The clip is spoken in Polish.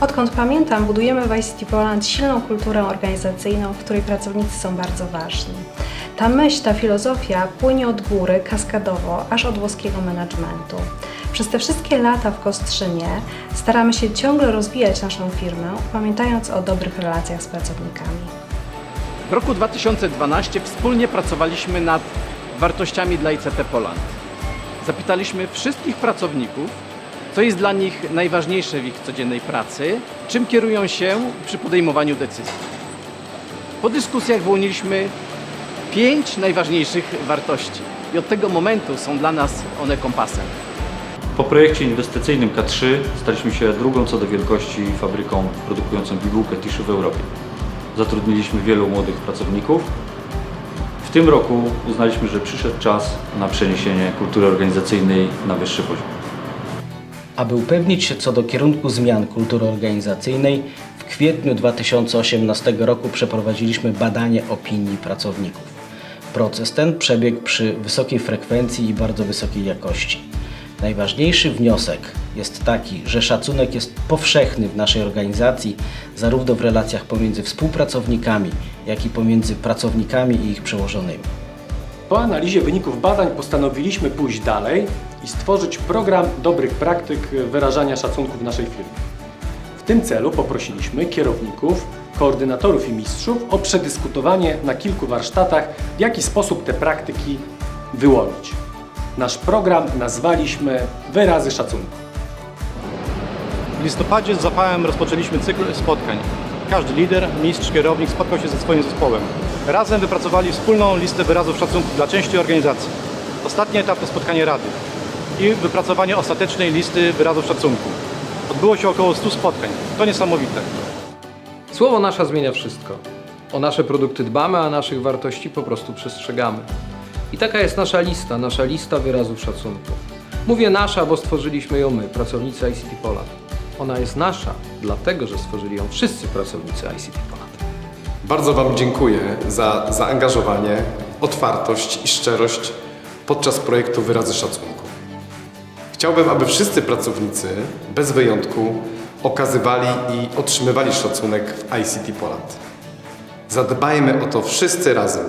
Odkąd pamiętam, budujemy w ICT Poland silną kulturę organizacyjną, w której pracownicy są bardzo ważni. Ta myśl, ta filozofia płynie od góry, kaskadowo, aż od włoskiego managementu. Przez te wszystkie lata w Kostrzynie staramy się ciągle rozwijać naszą firmę, pamiętając o dobrych relacjach z pracownikami. W roku 2012 wspólnie pracowaliśmy nad wartościami dla ICT Poland. Zapytaliśmy wszystkich pracowników, co jest dla nich najważniejsze w ich codziennej pracy, czym kierują się przy podejmowaniu decyzji. Po dyskusjach wyłoniliśmy pięć najważniejszych wartości i od tego momentu są dla nas one kompasem. Po projekcie inwestycyjnym K3 staliśmy się drugą co do wielkości fabryką produkującą bibułkę tiszu w Europie. Zatrudniliśmy wielu młodych pracowników. W tym roku uznaliśmy, że przyszedł czas na przeniesienie kultury organizacyjnej na wyższy poziom. Aby upewnić się co do kierunku zmian kultury organizacyjnej, w kwietniu 2018 roku przeprowadziliśmy badanie opinii pracowników. Proces ten przebiegł przy wysokiej frekwencji i bardzo wysokiej jakości. Najważniejszy wniosek jest taki, że szacunek jest powszechny w naszej organizacji, zarówno w relacjach pomiędzy współpracownikami, jak i pomiędzy pracownikami i ich przełożonymi. Po analizie wyników badań postanowiliśmy pójść dalej i stworzyć program dobrych praktyk wyrażania szacunku w naszej firmie. W tym celu poprosiliśmy kierowników, koordynatorów i mistrzów o przedyskutowanie na kilku warsztatach, w jaki sposób te praktyki wyłonić. Nasz program nazwaliśmy Wyrazy szacunku. W listopadzie z zapałem rozpoczęliśmy cykl spotkań. Każdy lider, mistrz, kierownik spotkał się ze swoim zespołem. Razem wypracowali wspólną listę wyrazów szacunku dla części organizacji. Ostatni etap to spotkanie rady i wypracowanie ostatecznej listy wyrazów szacunku. Odbyło się około 100 spotkań. To niesamowite. Słowo nasza zmienia wszystko. O nasze produkty dbamy, a naszych wartości po prostu przestrzegamy. I taka jest nasza lista, nasza lista wyrazów szacunku. Mówię nasza, bo stworzyliśmy ją my, pracownicy ICT Poland. Ona jest nasza, dlatego że stworzyli ją wszyscy pracownicy ICT Poland. Bardzo Wam dziękuję za zaangażowanie, otwartość i szczerość podczas projektu Wyrazy Szacunku. Chciałbym, aby wszyscy pracownicy, bez wyjątku, okazywali i otrzymywali szacunek w ICT Poland. Zadbajmy o to wszyscy razem